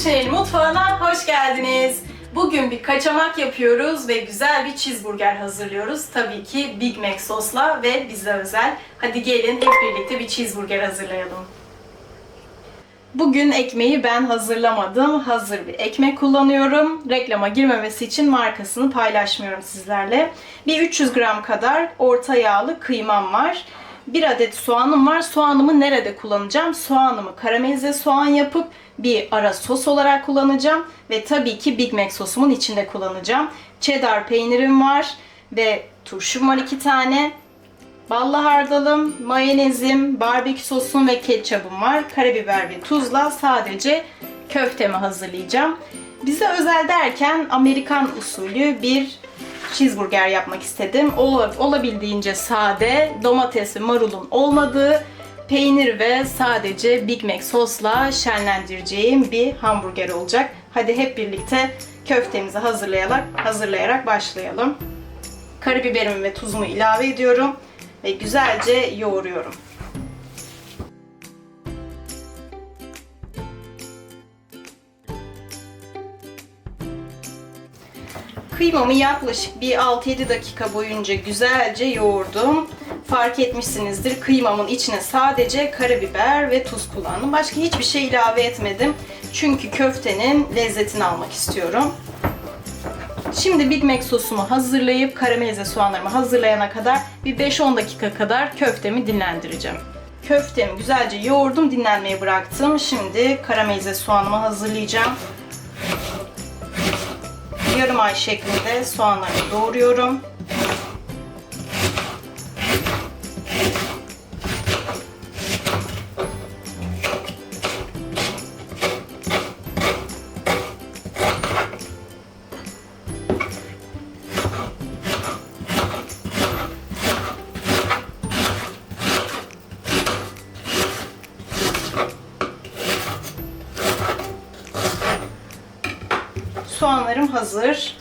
Tuğçe'nin mutfağına hoş geldiniz. Bugün bir kaçamak yapıyoruz ve güzel bir cheeseburger hazırlıyoruz. Tabii ki Big Mac sosla ve bize özel. Hadi gelin hep birlikte bir cheeseburger hazırlayalım. Bugün ekmeği ben hazırlamadım. Hazır bir ekmek kullanıyorum. Reklama girmemesi için markasını paylaşmıyorum sizlerle. Bir 300 gram kadar orta yağlı kıymam var. Bir adet soğanım var. Soğanımı nerede kullanacağım? Soğanımı karamelize soğan yapıp bir ara sos olarak kullanacağım. Ve tabii ki Big Mac sosumun içinde kullanacağım. Cheddar peynirim var ve turşum var iki tane. Ballı hardalım, mayonezim, barbekü sosum ve ketçabım var. Karabiber ve tuzla sadece köftemi hazırlayacağım. Bize özel derken Amerikan usulü bir cheeseburger yapmak istedim. Ol- olabildiğince sade, domates ve marulun olmadığı, peynir ve sadece Big Mac sosla şenlendireceğim bir hamburger olacak. Hadi hep birlikte köftemizi hazırlayarak, hazırlayarak başlayalım. Karabiberimi ve tuzumu ilave ediyorum ve güzelce yoğuruyorum. Kıymamı yaklaşık bir 6-7 dakika boyunca güzelce yoğurdum. Fark etmişsinizdir kıymamın içine sadece karabiber ve tuz kullandım. Başka hiçbir şey ilave etmedim. Çünkü köftenin lezzetini almak istiyorum. Şimdi Big Mac sosumu hazırlayıp karamelize soğanlarımı hazırlayana kadar bir 5-10 dakika kadar köftemi dinlendireceğim. Köftemi güzelce yoğurdum, dinlenmeye bıraktım. Şimdi karamelize soğanımı hazırlayacağım. Yarım ay şeklinde soğanlarımı doğruyorum. Soğanlarım hazır.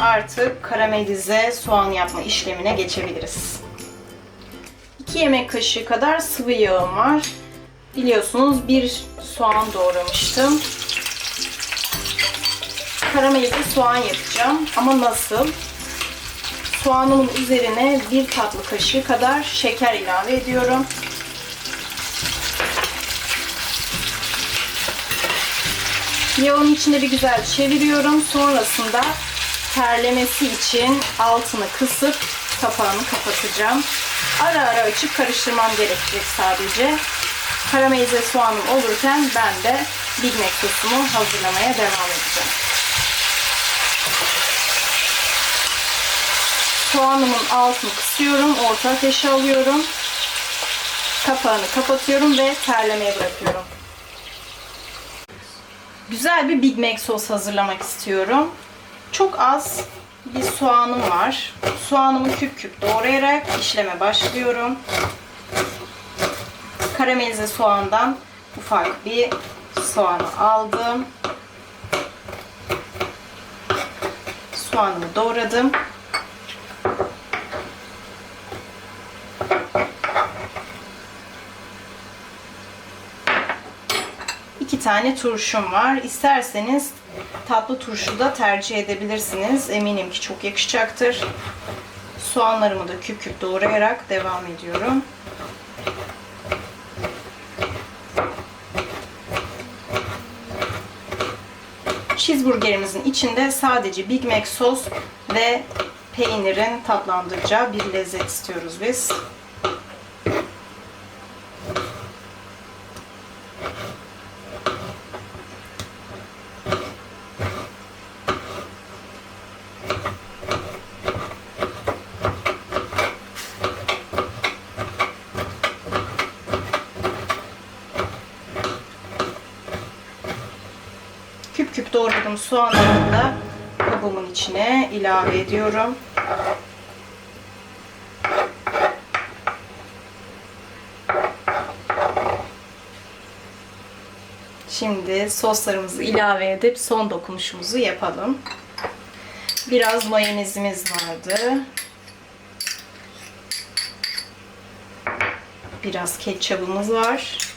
Artık karamelize soğan yapma işlemine geçebiliriz. 2 yemek kaşığı kadar sıvı yağım var. Biliyorsunuz bir soğan doğramıştım. Karamelize soğan yapacağım ama nasıl? Soğanımın üzerine bir tatlı kaşığı kadar şeker ilave ediyorum. Yağın içinde bir güzel çeviriyorum. Sonrasında terlemesi için altını kısıp kapağını kapatacağım. Ara ara açıp karıştırmam gerekecek sadece. Karamelize soğanım olurken ben de Big sosumu hazırlamaya devam edeceğim. Soğanımın altını kısıyorum, orta ateşe alıyorum. Kapağını kapatıyorum ve terlemeye bırakıyorum. Güzel bir Big Mac sos hazırlamak istiyorum. Çok az bir soğanım var. Soğanımı küp küp doğrayarak işleme başlıyorum. Karamelize soğandan ufak bir soğanı aldım. Soğanımı doğradım. İki tane turşum var. İsterseniz tatlı turşu da tercih edebilirsiniz. Eminim ki çok yakışacaktır. Soğanlarımı da küp küp doğrayarak devam ediyorum. Cheeseburgerimizin içinde sadece Big Mac sos ve peynirin tatlandıracağı bir lezzet istiyoruz biz. Küp küp doğradığım soğanlarımı da kabımın içine ilave ediyorum. Şimdi soslarımızı ilave edip son dokunuşumuzu yapalım. Biraz mayonezimiz vardı. Biraz ketçabımız var.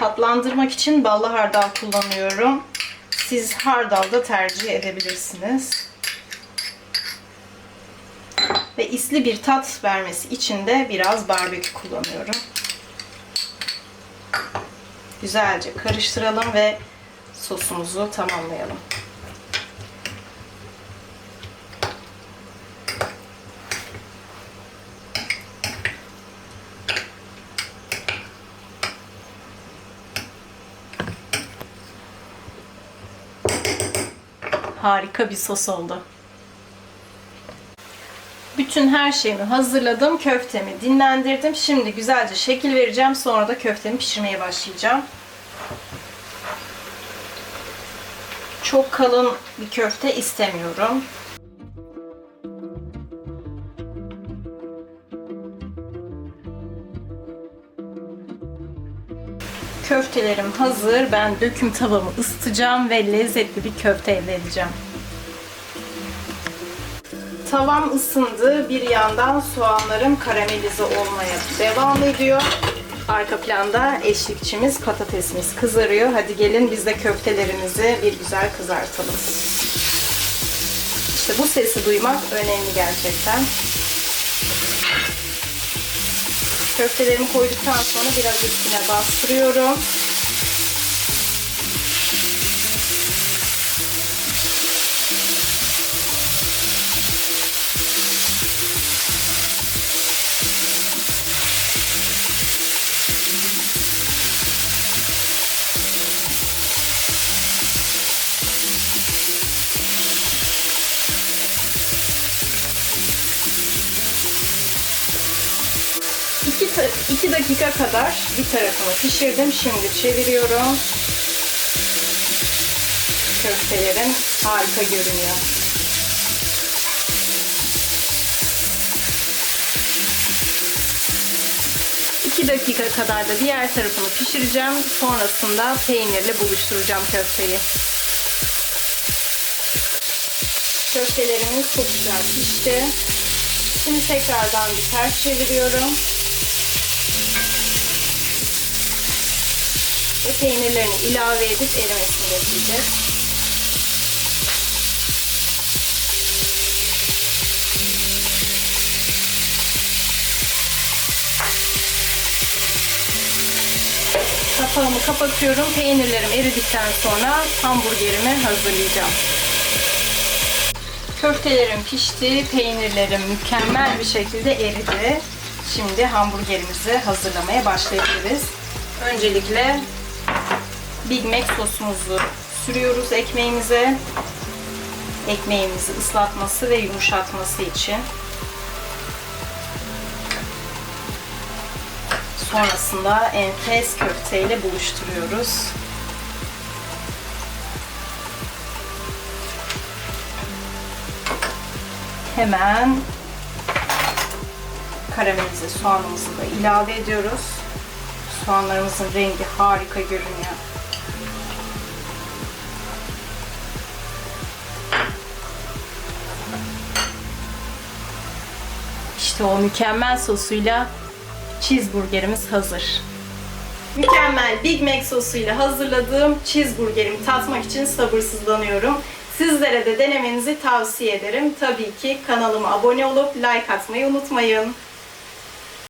Tatlandırmak için ballı hardal kullanıyorum. Siz hardal da tercih edebilirsiniz. Ve isli bir tat vermesi için de biraz barbekü kullanıyorum. Güzelce karıştıralım ve sosumuzu tamamlayalım. Harika bir sos oldu. Bütün her şeyimi hazırladım. Köftemi dinlendirdim. Şimdi güzelce şekil vereceğim. Sonra da köftemi pişirmeye başlayacağım. Çok kalın bir köfte istemiyorum. Köftelerim hazır. Ben döküm tavamı ısıtacağım ve lezzetli bir köfte elde edeceğim. Tavam ısındı. Bir yandan soğanlarım karamelize olmaya devam ediyor. Arka planda eşlikçimiz, patatesimiz kızarıyor. Hadi gelin biz de köftelerimizi bir güzel kızartalım. İşte bu sesi duymak önemli gerçekten. Köftelerimi koyduktan sonra biraz üstüne bastırıyorum. İki, ta- iki dakika kadar bir tarafını pişirdim. Şimdi çeviriyorum. Köftelerim harika görünüyor. İki dakika kadar da diğer tarafını pişireceğim. Sonrasında peynirle buluşturacağım köfteyi. Köftelerimiz çok güzel pişti. Şimdi tekrardan bir ters çeviriyorum. Ve peynirlerini ilave edip erimesini bekleyeceğiz. Kapağımı kapatıyorum. Peynirlerim eridikten sonra hamburgerimi hazırlayacağım. Köftelerim pişti, peynirlerim mükemmel bir şekilde eridi. Şimdi hamburgerimizi hazırlamaya başlayabiliriz. Öncelikle Big Mac sosumuzu sürüyoruz ekmeğimize. Ekmeğimizi ıslatması ve yumuşatması için. Sonrasında enfes köfteyle buluşturuyoruz. Hemen karamelize soğanımızı da ilave ediyoruz. Soğanlarımızın rengi harika görünüyor. İşte o mükemmel sosuyla cheeseburgerimiz hazır. Mükemmel Big Mac sosuyla hazırladığım cheeseburgerimi tatmak için sabırsızlanıyorum. Sizlere de denemenizi tavsiye ederim. Tabii ki kanalıma abone olup like atmayı unutmayın.